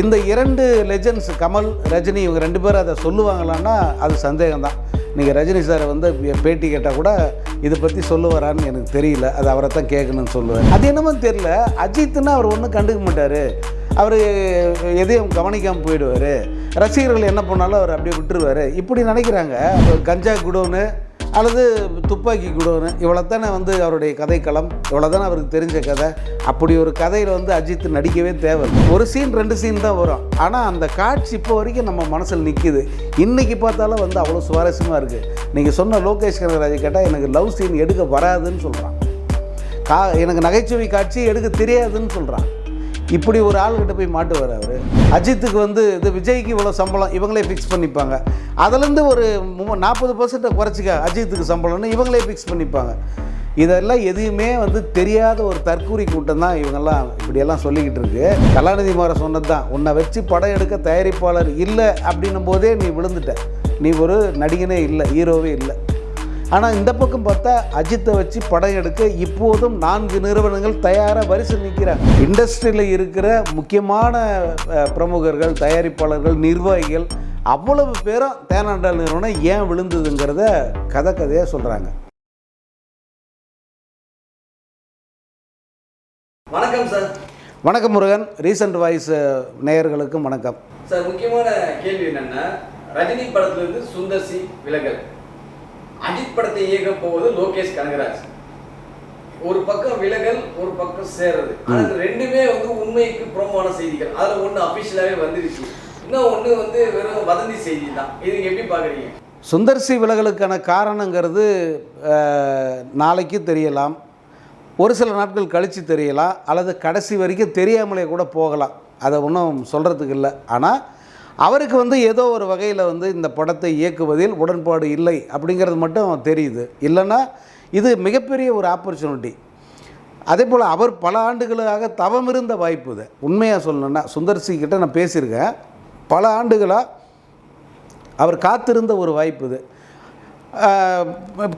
இந்த இரண்டு லெஜெண்ட்ஸ் கமல் ரஜினி இவங்க ரெண்டு பேரும் அதை சொல்லுவாங்களான்னா அது சந்தேகம்தான். நீங்கள் ரஜினி சாரை வந்து பேட்டி கேட்டால் கூட இதை பற்றி சொல்லுவாரான்னு எனக்கு தெரியல. அது அவரை தான் கேட்கணும்னு சொல்லுவேன். அது என்னமோ தெரியல. அஜித்னா அவர் ஒன்றும் கண்டுக்க மாட்டார். அவர் எதையும் கவனிக்காமல் போயிடுவார். ரசிகர்கள் என்ன பண்ணாலும் அவர் அப்படியே விட்டுருவார். இப்படி நினைக்கிறாங்க. கஞ்சா குடோனு அல்லது துப்பாக்கி குடோனு இவ்வளோ தானே வந்து அவருடைய கதைக்களம் இவ்வளோ தானே அவருக்கு தெரிஞ்ச கதை. அப்படி ஒரு கதையில் வந்து அஜித் நடிக்கவே தேவை ஒரு சீன் ரெண்டு சீன் தான் வரும். ஆனால் அந்த காட்சி இப்போ வரைக்கும் நம்ம மனசில் நிற்கிது இன்றைக்கி பார்த்தாலும் வந்து அவ்வளோ சுவாரஸ்யமாக இருக்குது நீங்கள் சொன்ன லோகேஷ் கனகராஜ் கேட்டால் எனக்கு லவ் சீன் எடுக்க வராதுன்னு சொல்கிறான் கா எனக்கு நகைச்சுவை காட்சி எடுக்க தெரியாதுன்னு சொல்கிறான் இப்படி ஒரு ஆள்கிட்ட போய் மாட்டுவார் அவர். அஜித்துக்கு வந்து இது விஜய்க்கு இவ்வளோ சம்பளம் இவங்களே ஃபிக்ஸ் பண்ணிப்பாங்க. அதுலேருந்து ஒரு நாற்பது பர்சன்ட்டை குறைச்சிக்க அஜித்துக்கு சம்பளம்னு இவங்களே ஃபிக்ஸ் பண்ணிப்பாங்க. இதெல்லாம் எதையுமே வந்து தெரியாத ஒரு தற்கூரி கூட்டம் தான் இவங்கெல்லாம் இப்படியெல்லாம் சொல்லிக்கிட்டு இருக்கு. கலாநிதி மாற சொன்னது தான் உன்னை வச்சு படம் எடுக்க தயாரிப்பாளர் இல்லை அப்படின்னும் போதே நீ விழுந்துட்ட. நீ ஒரு நடிகனே இல்லை ஹீரோவே இல்லை. ஆனால் இந்த பக்கம் பார்த்தா அஜித்தை வச்சு படம் எடுக்க இப்போதும் நான்கு நிறுவனங்கள் தயாராக வரிசை நிற்கிறாங்க இண்டஸ்ட்ரியில் இருக்கிற முக்கியமான பிரமுகர்கள் தயாரிப்பாளர்கள் நிர்வாகிகள் அவ்வளவு பேரும் தேனாண்டால் நிறுவனம் ஏன் விழுந்ததுங்கிறத கதை கதையாக சொல்கிறாங்க வணக்கம் சார். வணக்கம் முருகன். ரீசன்ட் வாய்ஸ் நேயர்களுக்கும் வணக்கம். சார் முக்கியமான கேள்வி என்னன்னா ரஜினி படத்துல இருந்து சுந்தர் சி விலகல். அஜித் படத்தை இயக்க போவது லோகேஷ் கனகராஜ். ஒரு பக்கம் விலகல் ஒரு பக்கம் சேர்றது. இது ரெண்டுமே வந்து உண்மைக்கு புறமான செய்திகள். அதுல ஒண்ணு அபிஷியலாவே வந்துருச்சு. இன்னும் ஒண்ணு வந்து வெறும் வதந்தி செய்தி தான் இது எப்படி பாக்குறீங்க சுந்தர்சி விலகலுக்கான காரணங்கிறது நாளைக்கு தெரியலாம். ஒரு சில நாட்கள் கழித்து தெரியலாம். அல்லது கடைசி வரைக்கும் தெரியாமலே கூட போகலாம். அதை ஒன்றும் சொல்கிறதுக்கு இல்லை. ஆனால் அவருக்கு வந்து ஏதோ ஒரு வகையில் வந்து இந்த படத்தை இயக்குவதில் உடன்பாடு இல்லை அப்படிங்கிறது மட்டும் தெரியுது. இல்லைன்னா இது மிகப்பெரிய ஒரு ஆப்பர்ச்சுனிட்டி அதே போல் அவர் பல ஆண்டுகளாக தவம் இருந்த வாய்ப்பு இது. உண்மையாக சொல்லணுன்னா சுந்தர்சி கிட்ட நான் பேசியிருக்கேன். பல ஆண்டுகளாக அவர் காத்திருந்த ஒரு வாய்ப்பு இது.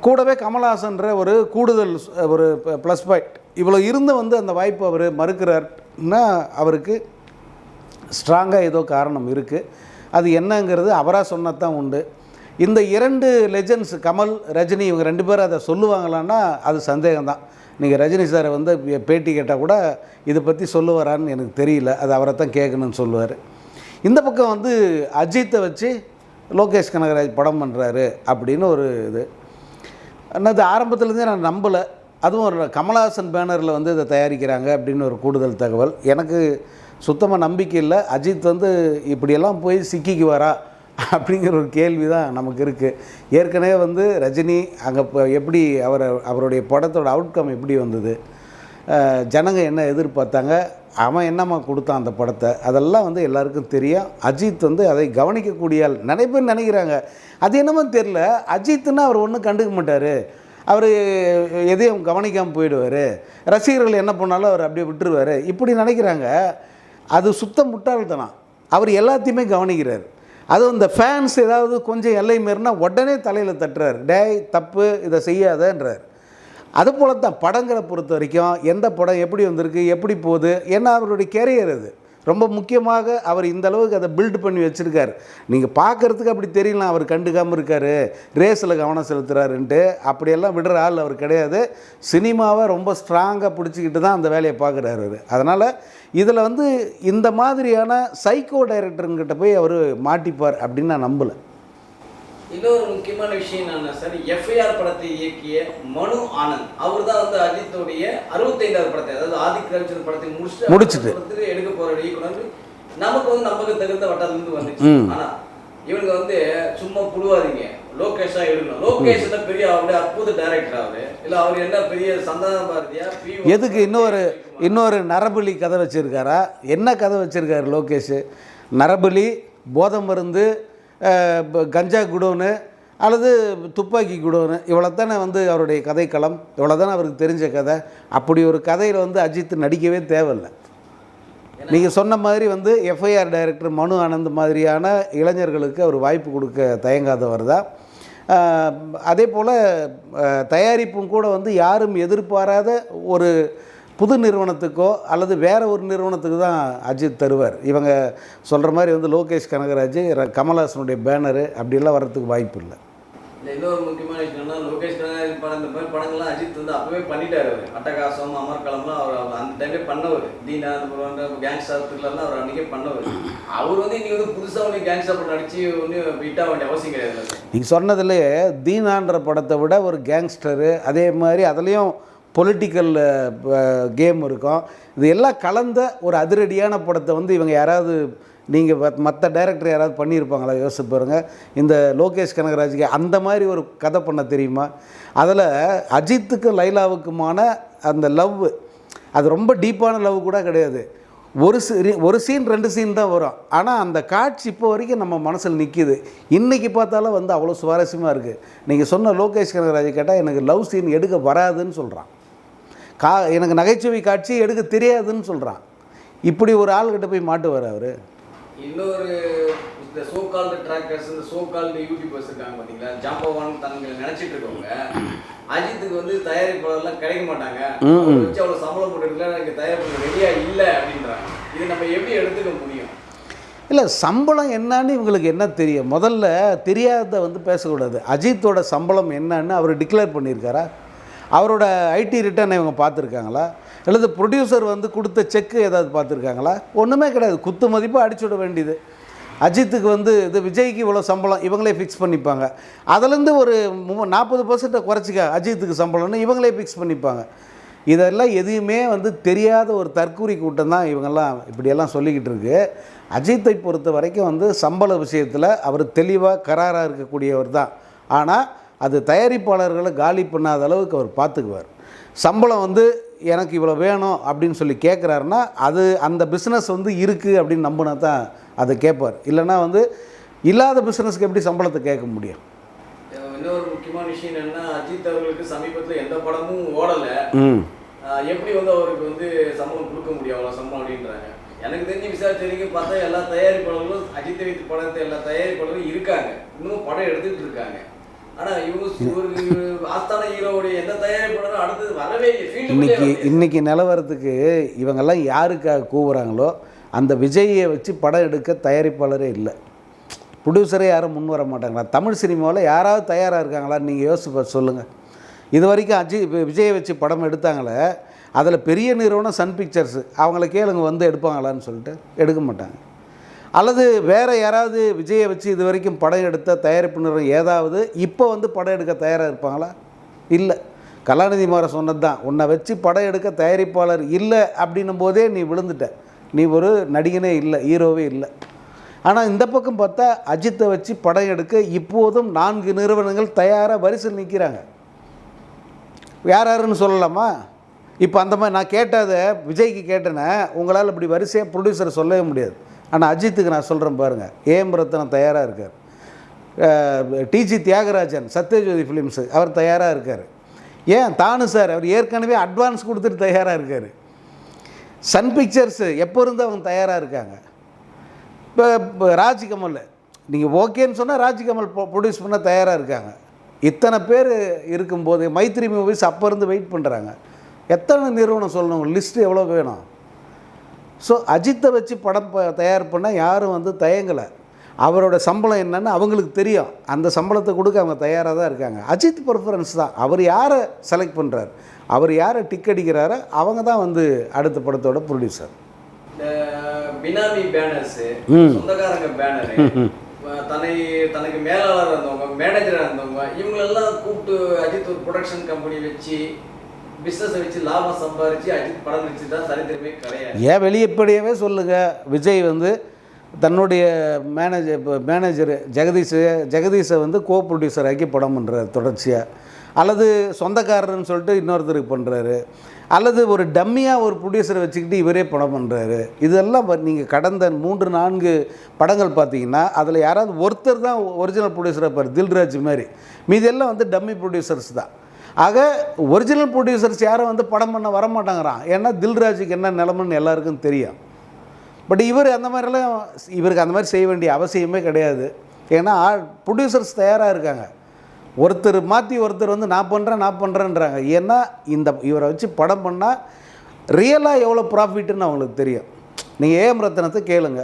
கூடவே கமல்ஹாசன்ற ஒரு கூடுதல் ஒரு ப்ளஸ் பாயிண்ட் இவ்வளோ இருந்து வந்து அந்த வாய்ப்பு அவர் மறுக்கிறார்னா அவருக்கு ஸ்ட்ராங்காக ஏதோ காரணம் இருக்குது அது என்னங்கிறது அவராக சொன்னதான் உண்டு. இந்த இரண்டு லெஜண்ட்ஸ் கமல் ரஜினி இவங்க ரெண்டு பேரும் அதை சொல்லுவாங்களான்னா அது சந்தேகம்தான் நீங்கள் ரஜினி சாரை வந்து பேட்டி கேட்டால் கூட இதை பற்றி சொல்லுவாரான்னு எனக்கு தெரியல. அது அவரை தான் கேட்கணும்னு சொல்லுவார். இந்த பக்கம் வந்து அஜித்தை வச்சு லோகேஷ் கனகராஜ் படம் பண்ணுறாரு அப்படின்னு ஒரு இது. ஆனால் ஆரம்பத்துலேருந்தே நான் நம்பலை. அதுவும் ஒரு கமலஹாசன் பேனரில் வந்து இதை தயாரிக்கிறாங்க அப்படின்னு ஒரு கூடுதல் தகவல். எனக்கு சுத்தமாக நம்பிக்கை இல்லை. அஜித் வந்து இப்படியெல்லாம் போய் சிக்கிக்குவாரா அப்படிங்கிற ஒரு கேள்வி தான் நமக்கு இருக்குது ஏற்கனவே வந்து ரஜினி அங்கே இப்போ எப்படி அவரை அவருடைய படத்தோட அவுட்கம் எப்படி வந்தது? ஜனங்க என்ன எதிர்பார்த்தாங்க? அவன் என்னம்மா கொடுத்தான் அந்த படத்தை? அதெல்லாம் வந்து எல்லாருக்கும் தெரியும். அஜித் வந்து அதை கவனிக்கக்கூடிய ஆள். நிறைய பேர் நினைக்கிறாங்க. அது என்னமோ தெரில அஜித்துன்னா அவர் ஒன்றும் கண்டுக்க மாட்டார். அவர் எதையும் கவனிக்காமல் போயிடுவார். ரசிகர்கள் என்ன பண்ணாலும் அவர் அப்படியே விட்டுருவார். இப்படி நினைக்கிறாங்க. அது சுத்த முட்டாள்தனம். அவர் எல்லாத்தையுமே கவனிக்கிறார். அதுவும் இந்த ஃபேன்ஸ் ஏதாவது கொஞ்சம் எல்லை மீறினா உடனே தலையில் தட்டுறார். டேய் தப்பு இதை செய்யாதன்றார். அது போல தான் படங்களை பொறுத்த வரைக்கும் எந்த படம் எப்படி வந்திருக்கு எப்படி போகுது என்ன அவருடைய கேரியர் அது? ரொம்ப முக்கியமாக அவர் இந்த அளவுக்கு அதை பில்ட் பண்ணி வச்சுருக்கார். நீங்கள் பார்க்குறதுக்கு அப்படி தெரியலாம் அவர் கண்டுக்காமல் இருக்கார் ரேஸில் கவனம் செலுத்துறாருன்ட்டு. அப்படியெல்லாம் விடுற ஆள் அவர் கிடையாது. சினிமாவை ரொம்ப ஸ்ட்ராங்காக பிடிச்சிக்கிட்டு தான் அந்த வேலையை பார்க்குறாரு அவர். அதனால் இதில் வந்து இந்த மாதிரியான சைக்கோ டைரக்டருங்கிட்ட போய் அவர் மாட்டிப்பார் அப்படின்னு நான் நம்பலை. இன்னொரு முக்கியமான விஷயம் என்னன்னா சார் எஃப்ஐஆர் படத்தை இயக்கிய மனு ஆனந்த். அவர் தான் வந்து அஜித்துடைய அறுபத்தைந்தாவது படத்தை அதாவது ஆதிக் படத்தை முடிச்சுட்டு முடிச்சிட்டு. எடுக்க போற இயக்குனர் நமக்கு வந்து நமக்கு தகுந்த வட்டாரத்துல இருந்து வந்துச்சு. ஆனா இவனுங்க வந்து சும்மா புழுவாதீங்க லோகேஷா எடுக்கணும். லோகேஷ் என்ன பெரிய அவருடைய அற்புத டைரக்டர் அவரு இல்ல அவர் என்ன பெரிய சந்தான பாரதியா எதுக்கு இன்னொரு இன்னொரு நரபலி கதை வச்சுருக்காரா? என்ன கதை வச்சுருக்காரு லோகேஷ்? நரபலி போதை மருந்து கஞ்சா குடோனு அல்லது துப்பாக்கி குடோனு இவ்வளோ தானே வந்து அவருடைய கதைக்களம்? இவ்வளோ தானே அவருக்கு தெரிஞ்ச கதை? அப்படி ஒரு கதையில் வந்து அஜித் நடிக்கவே தேவையில்லை. நீங்கள் சொன்ன மாதிரி வந்து எஃப்ஐஆர் டைரக்டர் மனு ஆனந்த் மாதிரியான இளைஞர்களுக்கு அவர் வாய்ப்பு கொடுக்க தயங்காதவர் தான். அதே போல் தயாரிப்பும் கூட வந்து யாரும் எதிர்பாராத ஒரு புது நிறுவனத்துக்கோ அல்லது வேற ஒரு நிறுவனத்துக்கு தான் அஜித் தருவார். இவங்க சொல்கிற மாதிரி வந்து லோகேஷ் கனகராஜ் கமல்ஹாசனுடைய பேனரு அப்படிலாம் வர்றதுக்கு வாய்ப்பு இல்லை. இன்னொரு முக்கியமான விஷயம் என்னன்னா லோகேஷ் கனகராஜ் படம் இந்த மாதிரி படங்கள்லாம் அஜித் வந்து அப்பவே பண்ணிட்டாரு அவர். அட்டகாசம் அமர்கலம்லாம் அவர் அந்த டைம்ல பண்ணவர். தீனா அந்த கேங்ஸ்டர்லாம் அவர் அன்னைக்கே பண்ணவர். அவர் வந்து இன்னைக்கு வந்து புதுசா ஒன்று கேங்ஸ்டர் படம் நடிச்சு ஒன்று விட்டா வேண்டிய அவசியம் கிடையாது. நீங்கள் சொன்னதுலேயே தீனான்ற படத்தை விட ஒரு கேங்ஸ்டரு அதே மாதிரி அதுலேயும் பொலிட்டிக்கல் கேம் uh, uh, இருக்கும். இது எல்லாம் கலந்த ஒரு அதிரடியான படத்தை வந்து இவங்க யாராவது நீங்கள் மற்ற டைரக்டர் யாராவது பண்ணியிருப்பாங்களா? யோசிச்சு பாருங்கள் இந்த லோகேஷ் கனகராஜுக்கு அந்த மாதிரி ஒரு கதை பண்ண தெரியுமா? அதில் அஜித்துக்கும் லைலாவுக்குமான அந்த லவ் அது ரொம்ப டீப்பான லவ் கூட கிடையாது. ஒரு சீ ஒரு சீன் ரெண்டு சீன் தான் வரும். ஆனால் அந்த காட்சி இப்போ வரைக்கும் நம்ம மனசில் நிற்கிது இன்றைக்கி பார்த்தாலும் வந்து அவ்வளோ சுவாரஸ்யமாக இருக்குது நீங்கள் சொன்ன லோகேஷ் கனகராஜ் கேட்டால் எனக்கு லவ் சீன் எடுக்க வராதுன்னு சொல்கிறான் கா எனக்கு நகைச்சுவை காட்சி எடுக்க தெரியாதுன்னு சொல்கிறான் இப்படி ஒரு ஆள்கிட்ட போய் மாட்டுவார் அவர். இன்னொரு இந்த சோ கால்டு ட்ராக்கர்ஸ் இந்த சோ கால்டு யூடியூபர்ஸ் இருக்காங்க பாத்தீங்களா? ஜாம்பவான் தங்களை நினைச்சிட்டு இருக்கவங்க அஜித்துக்கு வந்து தயாரிப்பாளர்லாம் கிடைக்க மாட்டாங்க. வச்சு அவ்வளவு சம்பளம் போட்டு எடுக்கல எனக்கு தயாரிப்பு ரெடியா இல்ல அப்படின்றாங்க. இது நம்ம எப்படி எடுத்துக்க முடியும்? இல்லை சம்பளம் என்னன்னு இவங்களுக்கு என்ன தெரியும்? முதல்ல தெரியாத வந்து பேசக்கூடாது. அஜித்தோட சம்பளம் என்னன்னு அவர் டிக்ளேர் பண்ணியிருக்காரா? அவரோட ஐடி ரிட்டர்ன் இவங்க பார்த்துருக்காங்களா? அல்லது ப்ரொடியூசர் வந்து கொடுத்த செக்கு ஏதாவது பார்த்துருக்காங்களா? ஒன்றுமே கிடையாது. குத்து மதிப்பாக அடிச்சு விட வேண்டியது. அஜித்துக்கு வந்து இது விஜய்க்கு இவ்வளோ சம்பளம் இவங்களே ஃபிக்ஸ் பண்ணிப்பாங்க. அதுலேருந்து ஒரு நாற்பது பர்சன்ட்டை குறைச்சிக்க அஜித்துக்கு சம்பளம்னு இவங்களே ஃபிக்ஸ் பண்ணிப்பாங்க. இதெல்லாம் எதையுமே வந்து தெரியாத ஒரு தற்கூரி கூட்டம் தான் இவங்கெல்லாம் இப்படியெல்லாம் சொல்லிக்கிட்டு இருக்கு. அஜித்தை பொறுத்த வரைக்கும் வந்து சம்பள விஷயத்தில் அவர் தெளிவாக கராராக இருக்கக்கூடியவர் தான். ஆனால் அது தயாரிப்பாளர்களை காலி பண்ணாத அளவுக்கு அவர் பார்த்துக்குவார். சம்பளம் வந்து எனக்கு இவ்வளோ வேணும் அப்படின்னு சொல்லி கேட்குறாருன்னா அது அந்த பிஸ்னஸ் வந்து இருக்குது அப்படின்னு நம்பினா தான் அதை கேட்பார் இல்லைன்னா வந்து இல்லாத பிஸ்னஸ்க்கு எப்படி சம்பளத்தை கேட்க முடியும்? இன்னொரு முக்கியமான விஷயம் என்னன்னா அஜித் அவர்களுக்கு சமீபத்துல எந்த படமும் ஓடல. எப்படி வந்து அவருக்கு வந்து சம்பளம் கொடுக்க முடியும் அவ்வளவு சம்பளம் அப்படின்றாங்க? எனக்கு தெரிஞ்சு விசாரிச்ச வரைக்கும் பார்த்தா எல்லா தயாரிப்பாளர்களும் அஜித் வைத்து படத்தை எல்லா தயாரிப்பாளர்களும் இருக்காங்க. இன்னும் படம் எடுத்துட்டு இருக்காங்க. இன்னைக்கு இன்னைக்கு நிலவரத்துக்கு இவங்கெல்லாம் யாருக்காக கூவுறாங்களோ அந்த விஜயை வச்சு படம் எடுக்க தயாரிப்பாளரே இல்லை. ப்ரொடியூசரே யாரும் முன் வர மாட்டாங்களா? தமிழ் சினிமாவில் யாராவது தயாராக இருக்காங்களான்னு நீங்கள் யோசிச்சு பார்த்து சொல்லுங்கள் இது வரைக்கும் அஜி விஜயை வச்சு படம் எடுத்தாங்களே அதில் பெரிய நிறுவனம் சன் பிக்சர்ஸ் அவங்கள கேளுங்க வந்து எடுப்பாங்களான்னு சொல்லிட்டு எடுக்க மாட்டாங்க. அல்லது வேறு யாராவது விஜயை வச்சு இது வரைக்கும் படம் எடுத்த தயாரிப்பு நிறுவனம் ஏதாவது இப்போ வந்து படம் எடுக்க தயாராக இருப்பாங்களா? இல்லை. கலாநிதி மாற சொன்னது தான் உன்னை வச்சு படம் எடுக்க தயாரிப்பாளர் இல்லை அப்படின்னும் போதே நீ விழுந்துட்ட. நீ ஒரு நடிகனே இல்லை ஹீரோவே இல்லை. ஆனால் இந்த பக்கம் பார்த்தா அஜித்தை வச்சு படம் எடுக்க இப்போதும் நான்கு நிறுவனங்கள் தயாராக வரிசையில் நிற்கிறாங்க யார் யாருன்னு சொல்லலாமா? இப்போ அந்த மாதிரி நான் கேட்டதை விஜய்க்கு கேட்டேனே உங்களால் இப்படி வரிசையாக ப்ரொடியூசரை சொல்லவே முடியாது. ஆனால் அஜித்துக்கு நான் சொல்கிறேன் பாருங்கள் ஏஎம் ரத்னம் தயாராக இருக்கார்? டிஜி தியாகராஜன் சத்யஜோதி ஃபிலிம்ஸு அவர் தயாராக இருக்கார். ஏன்? தானு சார் அவர் ஏற்கனவே அட்வான்ஸ் கொடுத்துட்டு தயாராக இருக்கார். சன் பிக்சர்ஸு எப்போ இருந்து அவங்க தயாராக இருக்காங்க? இப்போ இப்போ ராஜ்கமல் நீங்கள் ஓகேன்னு சொன்னால் ராஜ்கமல் ப்ரொடியூஸ் பண்ண தயாராக இருக்காங்க. இத்தனை பேர் இருக்கும்போது மைத்ரி மூவிஸ் அப்போ இருந்து வெயிட் பண்ணுறாங்க எத்தனை நிறுவனம் சொல்லணும்? லிஸ்ட்டு எவ்வளோ வேணும்? ஸோ அஜித்தை வச்சு படம் ப- தயார் பண்ண யாரும் வந்து தயங்கலை. அவரோட சம்பளம் என்னன்னு அவங்களுக்கு தெரியும். அந்த சம்பளத்தை கொடுக்க அவங்க தயாராக தான் இருக்காங்க. அஜித் ப்ரிஃபரன்ஸ் தான். அவர் யாரை செலக்ட் பண்ணுறாரு அவர் யாரை டிக் அடிக்கிறாரோ அவங்க தான் வந்து அடுத்த படத்தோட ப்ரொடியூசர் பினாமி பேனர்ஸ். சொந்தக்காரங்க பேனரு தன்னை தனக்கு மேலாளர் இருந்தவங்க மேனேஜராக இருந்தவங்க இவங்களெல்லாம் கூப்பிட்டு அஜித் ஒரு ப்ரொடக்ஷன் கம்பெனி வச்சு பிஸ்னஸை வச்சு லாபம் சம்பாதிச்சு அஜித் படம் நடிச்சு தான் சரித்திரமே கிடையாது ஏன் வெளியப்படியவே சொல்லுங்கள் விஜய் வந்து தன்னுடைய மேனேஜர் இப்போ மேனேஜர் ஜெகதீஷ் ஜெகதீஷை வந்து கோ ப்ரொடியூசர் ஆக்கி படம் பண்ணுறாரு தொடர்ச்சியாக அல்லது சொந்தக்காரர்னு சொல்லிட்டு இன்னொருத்தருக்கு பண்ணுறாரு அல்லது ஒரு டம்மியாக ஒரு ப்ரொடியூசரை வச்சுக்கிட்டு இவரே படம் பண்ணுறாரு இதெல்லாம் நீங்கள் கடந்த மூன்று நான்கு படங்கள் பார்த்தீங்கன்னா அதில் யாராவது ஒருத்தர் தான் ஒரிஜினல் ப்ரொடியூசராக இருப்பார் தில்ராஜ் மாதிரி. மீதெல்லாம் வந்து டம்மி ப்ரொடியூசர்ஸ் தான். ஆக ஒரிஜினல் ப்ரொடியூசர்ஸ் யாரும் வந்து படம் பண்ண வர மாட்டாங்கிறான் ஏன்னா தில்ராஜுக்கு என்ன நிலமன்னு எல்லாருக்கும் தெரியும். பட் இவர் அந்த மாதிரிலாம் இவருக்கு அந்த மாதிரி செய்ய வேண்டிய அவசியமே கிடையாது. ஏன்னா ப்ரொடியூசர்ஸ் தயாராக இருக்காங்க. ஒருத்தர் மாற்றி ஒருத்தர் வந்து நான் பண்ணுறேன் நான் பண்ணுறேன்றாங்க ஏன்னா இந்த இவரை வச்சு படம் பண்ணால் ரியலாக எவ்வளோ ப்ராஃபிட்டுன்னு அவங்களுக்கு தெரியும். நீங்கள் ஏஎம் ரத்னத்தை கேளுங்க.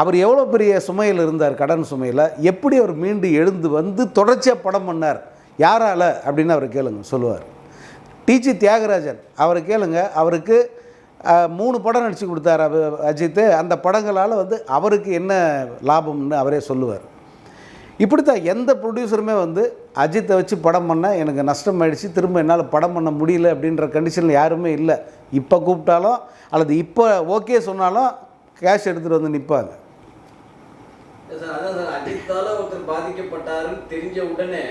அவர் எவ்வளோ பெரிய சுமையில் இருந்தார் கடன் சுமையில்? எப்படி அவர் மீண்டு எழுந்து வந்து தொடர்ச்சியாக படம் பண்ணார்? யாரால் அப்படின்னு அவர் கேளுங்க சொல்லுவார். டிஜி தியாகராஜன் அவரை கேளுங்க அவருக்கு மூணு படம் நடித்து கொடுத்தார் அஜித்து. அந்த படங்களால் வந்து அவருக்கு என்ன லாபம்னு அவரே சொல்லுவார். இப்படித்தான் எந்த ப்ரொடியூசருமே வந்து அஜித்தை வச்சு படம் பண்ண எனக்கு நஷ்டம் ஆயிடுச்சு திரும்ப என்னால் படம் பண்ண முடியல அப்படின்ற கண்டிஷனில் யாருமே இல்லை. இப்போ கூப்பிட்டாலும் அல்லது இப்போ ஓகே சொன்னாலும் கேஷ் எடுத்துகிட்டு வந்து நிற்பாங்க அஜித்தால் ஒருத்தர் பாதிக்கப்பட்டாருன்னு தெரிஞ்ச உடனே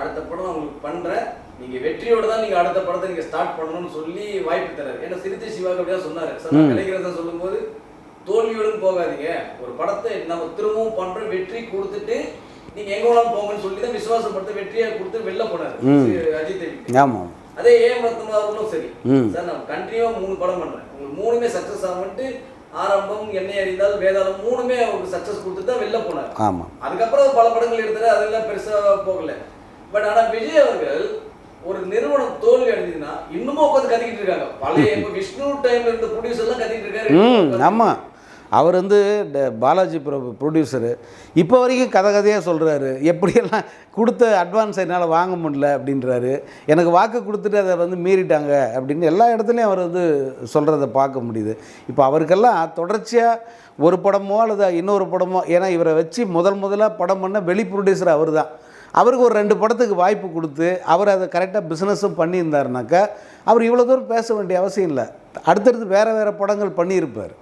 அடுத்த படம் உங்களுக்கு பண்றேன் நீங்க வெற்றியோட தான் நீங்க அடுத்த படத்தை நீங்க ஸ்டார்ட் பண்ணணும்னு சொல்லி வாய்ப்பு தராரு. ஏன்னா சிறுத்தை சிவாக்கு அப்படியே சொன்னாரு. சார் கலைஞர் சொல்லும்போது தோல்வியோடும் போகாதீங்க. ஒரு படத்தை நம்ம திரும்பவும் பண்றோம் வெற்றி கொடுத்துட்டு நீங்க எங்க வேணாலும் போங்கன்னு சொல்லி தான் விசுவாசப்படுத்த வெற்றியை கொடுத்து வெளில போனாரு. அஜித்தை விட்டு. ஆமாம் அதே ரத்னம் அவர்களும் சரி. சார் நான் கண்டினியூவா மூணு படம் பண்றேன். உங்களுக்கு மூணுமே சக்சஸ் ஆகும்ட்டு ஆரம்பம் என்னை அறிந்தால் வேதாளம் மூணுமே அவருக்கு சக்சஸ் கொடுத்துட்டு தான் வெளில போனார். ஆமாம் அதுக்கப்புறம் பல படங்கள் எடுத்தாரு அதெல்லாம் பெருசா போகல. பட் ஆனா விஜய் அவர்கள் ஒரு நிறுவனம் தோல்வி அடைஞ்சதுன்னா இன்னமும் உட்காந்து கத்திக்கிட்டு இருக்காங்க. பழைய இப்ப விஷ்ணு டைம்ல இருந்த ப்ரொடியூசர் எல்லாம் கத்திட்டு இருக்காரு. ஆமாம் அவர் வந்து பாலாஜி ப்ரொடியூசரு இப்போ வரைக்கும் கதை கதையாக சொல்கிறாரு எப்படியெல்லாம் கொடுத்த அட்வான்ஸ் என்னால் வாங்க முடியல அப்படின்றாரு. எனக்கு வாக்கு கொடுத்துட்டு அதை வந்து மீறிட்டாங்க அப்படின்னு எல்லா இடத்துலையும் அவர் வந்து சொல்கிறத பார்க்க முடியுது. இப்போ அவருக்கெல்லாம் தொடர்ச்சியாக ஒரு படமோ அல்லது இன்னொரு படமோ ஏன்னா இவரை வச்சு முதல் முதலாக படம் பண்ண வெளி ப்ரொடியூசர் அவர் தான் அவருக்கு ஒரு ரெண்டு படத்துக்கு வாய்ப்பு கொடுத்து அவர் அதை கரெக்டாக பிஸ்னஸும் பண்ணியிருந்தாருனாக்கா அவர் இவ்வளோ தூரம் பேச வேண்டிய அவசியம் இல்லை. அடுத்தடுத்து வேறு வேறு படங்கள் பண்ணியிருப்பார்.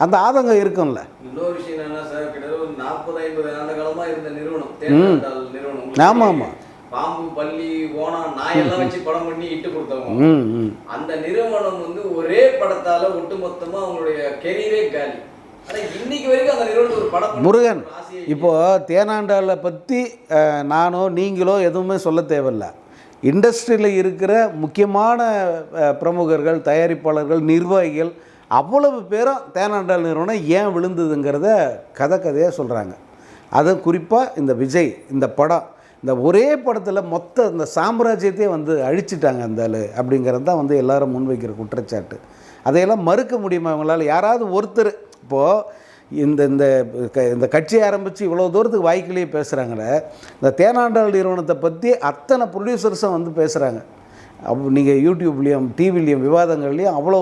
அந்த ஆதங்கம் இருக்கும்ல. இன்னொரு விஷயம் என்னன்னா சார் கிட்டத்தட்ட ஒரு நாற்பது ஐம்பது ஆண்டு காலமா இருந்த நிறுவனம் நிறுவனம் உங்களுக்கு ஆமா, தெரியும். ஆமா. பாம்பு பள்ளி ஓணம் நாயெல்லாம் வச்சு படம் பண்ணி இட்டு கொடுத்தவங்க. அந்த நிறுவனம் வந்து ஒரே படத்தால ஒட்டுமொத்தமா அவங்களுடைய கெரியரே காலி. முருகன் இப்போது தேனாண்டாலை பற்றி நானோ நீங்களோ எதுவுமே சொல்ல தேவையில்ல. இண்டஸ்ட்ரியில் இருக்கிற முக்கியமான பிரமுகர்கள் தயாரிப்பாளர்கள் நிர்வாகிகள் அவ்வளவு பேரும் தேனாண்டால் நிறுவனம் ஏன் விழுந்ததுங்கிறத கதை கதையாக சொல்கிறாங்க அதுவும் குறிப்பாக இந்த விஜய் இந்த படம் இந்த ஒரே படத்தில் மொத்த இந்த சாம்ராஜ்யத்தையே வந்து அழிச்சிட்டாங்க அந்த ஆளு அப்படிங்கிறது தான் வந்து எல்லாரும் முன்வைக்கிற குற்றச்சாட்டு. அதையெல்லாம் மறுக்க முடியுமா இவங்களால? யாராவது ஒருத்தர் இப்போது இந்த இந்த க- இந்த கட்சி ஆரம்பித்து இவ்வளோ தூரத்துக்கு வாய்க்கிலேயே பேசுகிறாங்களே இந்த தேனாண்டாள் நிறுவனத்தை பற்றி அத்தனை ப்ரொடியூசர்ஸும் வந்து பேசுகிறாங்க அப்போ நீங்கள் யூடியூப்லேயும் டிவிலையும் விவாதங்கள்லேயும் அவ்வளோ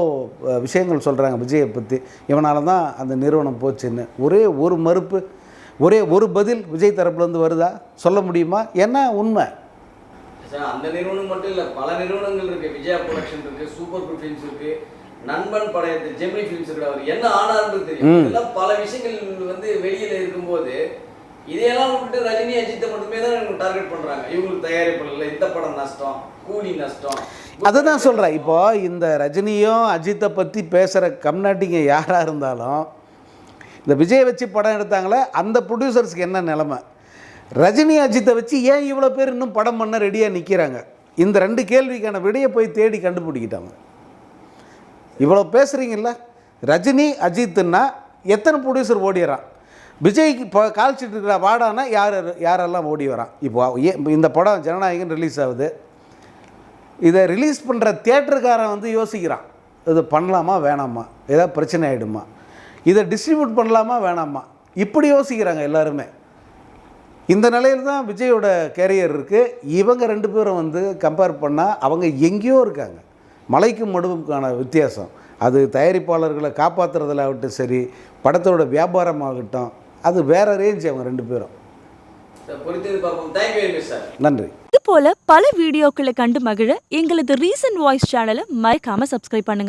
விஷயங்கள் சொல்கிறாங்க விஜயை பற்றி இவனால தான் அந்த நிறுவனம் போச்சுன்னு. ஒரே ஒரு மறுப்பு ஒரே ஒரு பதில் விஜய் தரப்புலேருந்து வருதா? சொல்ல முடியுமா? என்ன உண்மை? அந்த நிறுவனம் மட்டும் இல்லை பல நிறுவனங்கள் இருக்குது விஜயா ப்ரொடக்ஷன் இருக்குது சூப்பர் குட் நண்பன் படையத்து ஜெமினி ஃபிலிம்ஸ் அவர் என்ன ஆனார்ன்றது தெரியும். இதெல்லாம் பல விஷயங்கள் வந்து வெளியில இருக்கும்போது இதையெல்லாம் விட்டுட்டு ரஜினி அஜித்தை மட்டுமே தான் டார்கெட் பண்றாங்க. இவங்களுக்கு தயாரிப்பு இந்த படம் நஷ்டம் கூலி நஷ்டம். அதை தான் சொல்கிறேன் இப்போ இந்த ரஜினியும் அஜித்தை பற்றி பேசுகிற கம்நாட்டிங்க யாராக இருந்தாலும் இந்த விஜய் வச்சு படம் எடுத்தாங்களே அந்த ப்ரொடியூசர்ஸ்க்கு என்ன நிலமை? ரஜினி அஜித்தை வச்சு ஏன் இவ்வளோ பேர் இன்னும் படம் பண்ண ரெடியாக நிற்கிறாங்க இந்த ரெண்டு கேள்விக்கான விடையை போய் தேடி கண்டுபிடிக்கிட்டாங்க. இவ்வளோ பேசுகிறீங்கல்ல ரஜினி அஜித்துன்னா எத்தனை ப்ரொடியூசர் ஓடிடுறான் விஜய்க்கு இப்போ கால்ச்சிட்டு இருக்கிற வாடானா யார் யாரெல்லாம் ஓடி வரான்? இப்போ ஏ இந்த படம் ஜனநாயகன் ரிலீஸ் ஆகுது. இதை ரிலீஸ் பண்ணுற தியேட்டருக்காரன் வந்து யோசிக்கிறான். இது பண்ணலாமா வேணாமா? ஏதாவது பிரச்சனை ஆகிடுமா இதை டிஸ்ட்ரிபியூட் பண்ணலாமா வேணாமா? இப்படி யோசிக்கிறாங்க எல்லாருமே. இந்த நிலையில் தான் விஜயோட கேரியர் இருக்குது இவங்க ரெண்டு பேரும் வந்து கம்பேர் பண்ணால் அவங்க எங்கேயோ இருக்காங்க. மலைக்கும் மடுவுக்கான வித்தியாசம். அது தயாரிப்பாளர்களை காப்பாற்றுறதுல ஆகட்டும் சரி படத்தோட வியாபாரமாகட்டும் அது வேற ரேஞ்ச் அவங்க ரெண்டு பேரும். சார் பொறுத்தது பார்ப்போம் தேங்க்யூ வெரி மச் சார் நன்றி. இது போல பல வீடியோக்களை கண்டு மகிழ எங்களது ரீசன்ட் வாய்ஸ் சேனலை மறக்காம சப்ஸ்கிரைப் பண்ணுங்க.